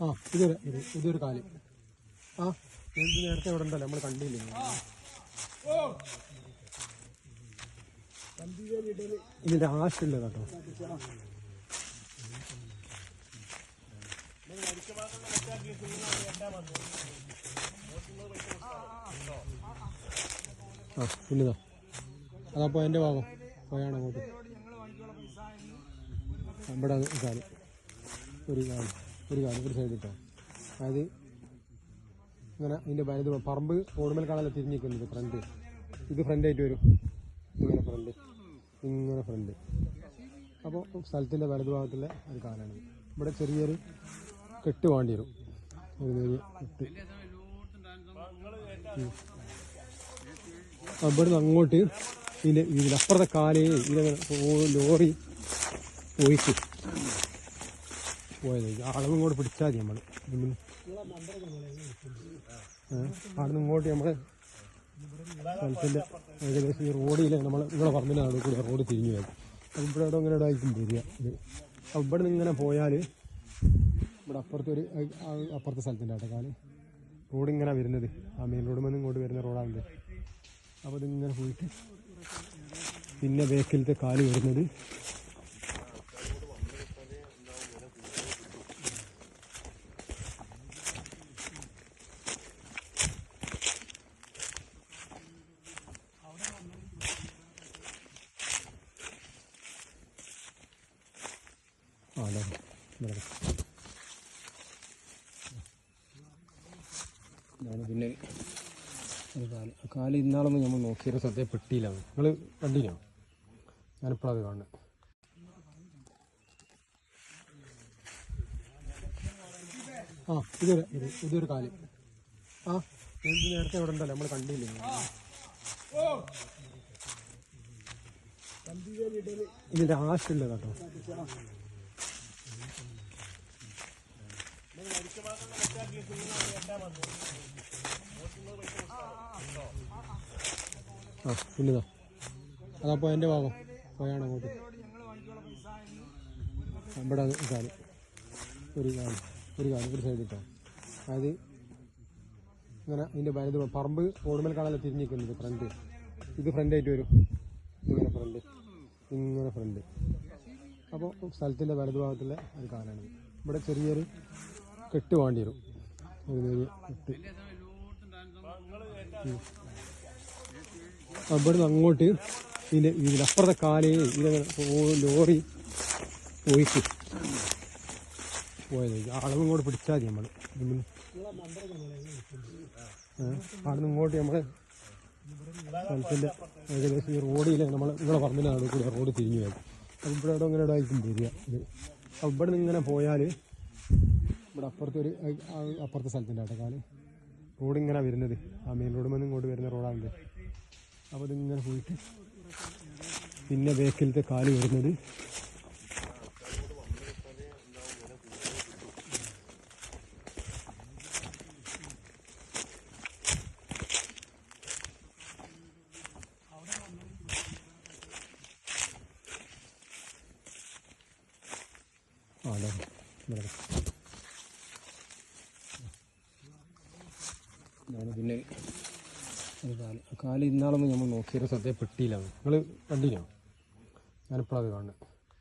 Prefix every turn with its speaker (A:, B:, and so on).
A: ആ ഇതൊരു ഇത് ഇതൊരു കാൽ. ആ ഇത് നേരത്തെ ഇവിടെ ഉണ്ടല്ലോ നമ്മൾ കണ്ടില്ലേ? ഇതിന്റെ ആശില്ല കേട്ടോ. ആ പിന്നെതാ അതപ്പോ എന്റെ ഭാഗം. പോയാണ് അങ്ങോട്ട്. നമ്മുടെ കാൽ ഒരു കാൽ. ഒരു കാര്യം ഒരു അതായത് ഇങ്ങനെ ഇതിന്റെ വലത് പറമ്പ് ഓടുമൽ കാണാൻ തിരിഞ്ഞിരിക്കുന്നത് ഫ്രണ്ട് ഇത് ഫ്രണ്ടായിട്ട് വരും. ഇങ്ങനെ ഫ്രണ്ട് ഇങ്ങനെ ഫ്രണ്ട് അപ്പോൾ സ്ഥലത്തിന്റെ വലത് ഭാഗത്തുള്ള ഒരു കാലാണ്. ഇവിടെ ചെറിയൊരു കെട്ട് വേണ്ടി വരും. കെട്ട്. അവിടുന്ന് അങ്ങോട്ട് ഇതിന്റെ ഇതിലപ്പുറത്തെ കാലേ ഇതങ്ങനെ ലോറി പോയിട്ട് പോയത്. അളവും കൂടെ പിടിച്ചാൽ മതി നമ്മൾ അവിടെ ഇങ്ങോട്ട് നമ്മൾ സ്ഥലത്തിന്റെ ഏകദേശം ഈ റോഡിൽ നമ്മൾ പറമ്പിന്റെ നടുവ് കൂടി റോഡ് തിരിഞ്ഞു വരും അപ്പം ഇവിടെ ഇവിടെ ഇങ്ങനെ ഇടായിരിക്കും വരിക. അപ്പം ഇവിടെ നിന്ന് ഇങ്ങനെ പോയാൽ ഇവിടെ അപ്പുറത്തെ ഒരു അപ്പുറത്തെ സ്ഥലത്തിന്റെ ആട്ടെ റോഡ് ഇങ്ങനെ വരുന്നത്. ആ മെയിൻ റോഡ് നിന്ന് ഇങ്ങോട്ട് വരുന്ന റോഡാണിത്. അപ്പോൾ ഇതിങ്ങനെ പോയിട്ട് പിന്നെ ബേക്കിലത്തെ കാൽ വരുന്നത് അതെ ഇതാണ് പിന്നെ ഒരു കാൽ. കാൽ ഇന്നാളൊന്നും നമ്മൾ നോക്കിയൊരു സദ്യ പെട്ടിയില്ല. നിങ്ങൾ കണ്ടിനോ ഞാനിപ്പോൾ അത് കാണുന്നത്. ആ ഇതൊരു ഇത് ഇതൊരു കാൽ. ആ ഇത് നേരത്തെ ഇവിടെ ഉണ്ടല്ലോ. നമ്മൾ കണ്ടില്ലേ? ഇതിന്റെ ആശയില്ല കേട്ടോ ആ പിന്നെതാ അതപ്പോ എന്റെ ഭാഗം. പോയാണ് അങ്ങോട്ട്. ഇവിടെ അത് കാൽ ഒരു കാൽ. ഒരു കാൽ. ഒരു സൈഡ് ഇട്ടോ. അതായത് ഇങ്ങനെ ഇതിന്റെ വലത് പറമ്പ് ഓടുമൽ കാണാൻ തിരിഞ്ഞിരിക്കുന്നത് ഫ്രണ്ട് ഇത് ഫ്രണ്ട് ആയിട്ട് വരും. ഇങ്ങനെ ഫ്രണ്ട് ഇങ്ങനെ ഫ്രണ്ട് അപ്പോൾ സ്ഥലത്തിന്റെ വലതുഭാഗത്തുള്ള ഒരു കാലാണ്. ഇവിടെ ചെറിയൊരു കെട്ട് വേണ്ടി വരും. ഇവിടുന്ന് അങ്ങോട്ട് ഇതിന്റെ ഇതിലപ്പുറത്തെ കാലേ ഇതങ്ങനെ ലോറി പോയിട്ട് പോയത്. അളവ് ഇങ്ങോട്ട് പിടിച്ചാൽ മതി നമ്മൾ അവിടെ നിന്ന് ഇങ്ങോട്ട് നമ്മൾ സ്ഥലത്തിന്റെ ഏകദേശം ഈ റോഡിൽ നമ്മൾ നിങ്ങളെ പറഞ്ഞാണ് കൂടി റോഡ് തിരിഞ്ഞു വരും. അപ്പം ഇവിടെ ഇവിടെ ഇങ്ങനെ ഇടായിരിക്കും വരിക ഇത് അപ്പം ഇവിടെ നിന്ന് ഇങ്ങനെ പോയാൽ ഇവിടെ അപ്പുറത്തെ ഒരു അപ്പുറത്തെ സ്ഥലത്തിന്റെ കാൽ. റോഡ് ഇങ്ങനെ വരുന്നത്. ആ മെയിൻ റോഡ് നിന്ന് ഇങ്ങോട്ട് വരുന്ന റോഡാണ് അപ്പോൾ ഇതിങ്ങനെ പോയിട്ട് പിന്നെ ബേക്കിലത്തെ കാൽ വരുന്നത്. ആ അതെ ഇതാണ് പിന്നെ ഒരു കാൽ. കാൽ ഇന്നാളൊന്നും നമ്മൾ നോക്കിയൊരു സദ്യ പെട്ടിയില്ല. നിങ്ങൾ കണ്ടിനോ ഞാനിപ്പോൾ അത് കാണുന്നത്.